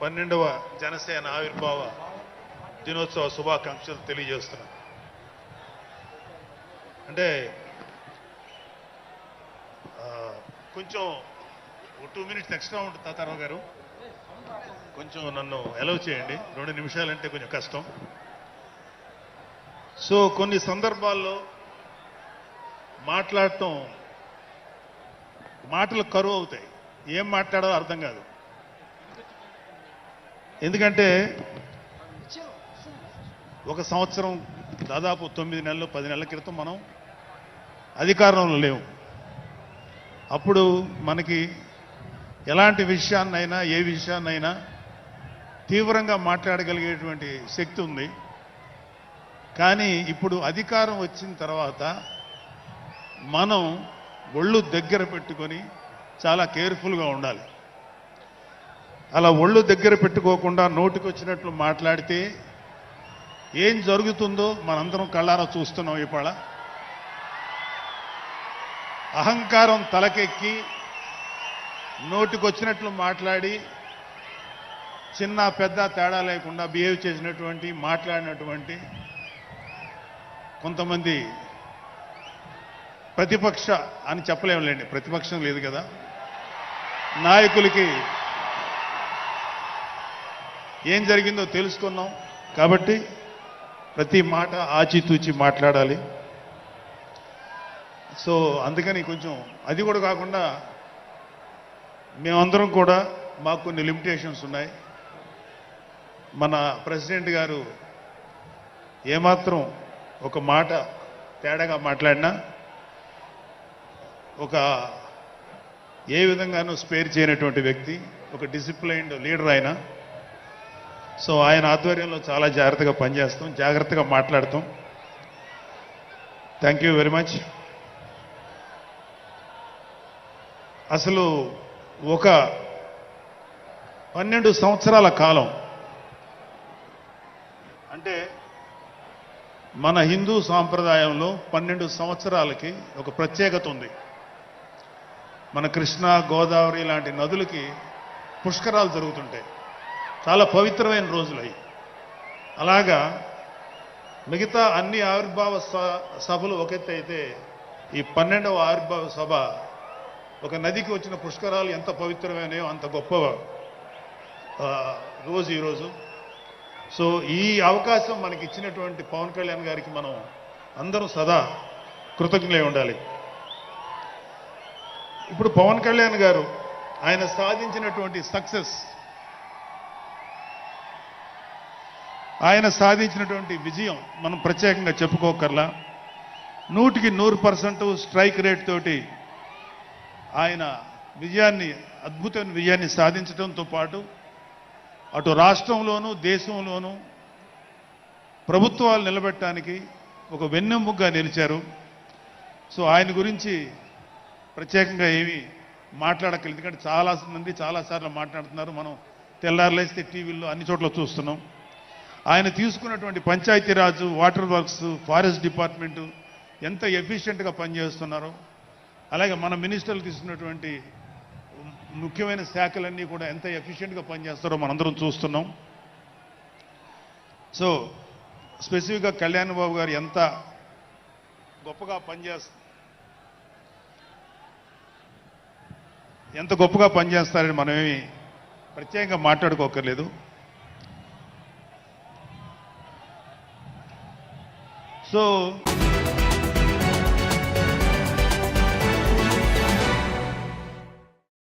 పన్నెండవ జనసేన ఆవిర్భావ దినోత్సవ శుభాకాంక్షలు తెలియజేస్తున్నాను. అంటే కొంచెం టూ మినిట్స్ ఎక్స్ట్రా ఉంటుంది తాతారావు గారు కొంచెం నన్ను అలౌ చేయండి. రెండు నిమిషాలంటే కొంచెం కష్టం. సో కొన్ని సందర్భాల్లో మాట్లాడటం మాటలు కరువు అవుతాయి. ఏం మాట్లాడాలో అర్థం కాదు. ఎందుకంటే ఒక సంవత్సరం దాదాపు తొమ్మిది నెలలు పది నెలల క్రితం మనం అధికారంలో లేవు అప్పుడు మనకి ఎలాంటి విషయాన్నైనా ఏ విషయాన్నైనా తీవ్రంగా మాట్లాడగలిగేటువంటి శక్తి ఉంది. కానీ ఇప్పుడు అధికారం వచ్చిన తర్వాత మనం ఒళ్ళు దగ్గర పెట్టుకొని చాలా కేర్ఫుల్గా ఉండాలి. అలా ఒళ్ళు దగ్గర పెట్టుకోకుండా నోటికి వచ్చినట్లు మాట్లాడితే ఏం జరుగుతుందో మనందరం కళ్ళారా చూస్తున్నాం ఇవాళ. అహంకారం తలకెక్కి నోటికొచ్చినట్లు మాట్లాడి చిన్న పెద్ద తేడా లేకుండా బిహేవ్ చేసినటువంటి మాట్లాడినటువంటి కొంతమంది ప్రతిపక్ష అని చెప్పలేములేండి ప్రతిపక్షం లేదు కదా. నాయకులకి ఏం జరిగిందో తెలుసుకున్నాం. కాబట్టి ప్రతి మాట ఆచితూచి మాట్లాడాలి. సో అందుకని కొంచెం అది కూడా కాకుండా మేమందరం కూడా మాకు కొన్ని లిమిటేషన్స్ ఉన్నాయి. మన ప్రెసిడెంట్ గారు ఏమాత్రం ఒక మాట తేడాగా మాట్లాడినా ఒక ఏ విధంగానూ స్పేర్ చేయనటువంటి వ్యక్తి ఒక డిసిప్లైన్డ్ లీడర్ ఆయన. సో ఆయన ఆధ్వర్యంలో చాలా జాగ్రత్తగా పనిచేస్తాం జాగ్రత్తగా మాట్లాడతాం. థ్యాంక్ యూ వెరీ మచ్ అసలు ఒక పన్నెండు సంవత్సరాల కాలం అంటే మన హిందూ సాంప్రదాయంలో పన్నెండు సంవత్సరాలకి ఒక ప్రత్యేకత ఉంది. మన కృష్ణా గోదావరి లాంటి నదులకి పుష్కరాలు జరుగుతుంటాయి. చాలా పవిత్రమైన రోజులు అవి. అలాగా మిగతా అన్ని ఆవిర్భావ స- సభలు ఒక అయితే ఈ పన్నెండవ ఆవిర్భావ సభ ఒక నదికి వచ్చిన పుష్కరాలు ఎంత పవిత్రమైనయో అంత గొప్ప రోజు ఈరోజు సో ఈ అవకాశం మనకి ఇచ్చినటువంటి పవన్ కళ్యాణ్ గారికి మనం అందరం సదా కృతజ్ఞులై ఉండాలి. ఇప్పుడు పవన్ కళ్యాణ్ గారు ఆయన సాధించినటువంటి సక్సెస్. ఆయన సాధించినటువంటి విజయం మనం ప్రత్యేకంగా చెప్పుకోకర్లా. నూటికి నూరు పర్సెంట్ స్ట్రైక్ రేట్ తోటి ఆయన విజయాన్ని అద్భుతమైన విజయాన్ని సాధించడంతో పాటు అటు రాష్ట్రంలోనూ దేశంలోనూ ప్రభుత్వాలు నిలబెట్టడానికి ఒక వెన్నెముగ్గా నిలిచారు. సో ఆయన గురించి ప్రత్యేకంగా ఏమీ మాట్లాడక్కర్లేదు. ఎందుకంటే చాలా మంది చాలాసార్లు మాట్లాడుతున్నారు. మనం తెల్లారులేస్తే టీవీల్లో అన్ని చోట్ల చూస్తున్నాం. ఆయన తీసుకున్నటువంటి Panchayati Raj water works forest department ఎంత ఎఫిషియెంట్గా పనిచేస్తున్నారో అలాగే మన మినిస్టర్లు తీసుకున్నటువంటి ముఖ్యమైన శాఖలన్నీ కూడా ఎంత ఎఫిషియెంట్గా పనిచేస్తారో మనందరం చూస్తున్నాం. సో స్పెసిఫిక్గా కళ్యాణ్ బాబు గారు ఎంత గొప్పగా పనిచేస్తారు ఎంత గొప్పగా పనిచేస్తారని మనమేమి ప్రత్యేకంగా మాట్లాడుకోకర్లేదు. సో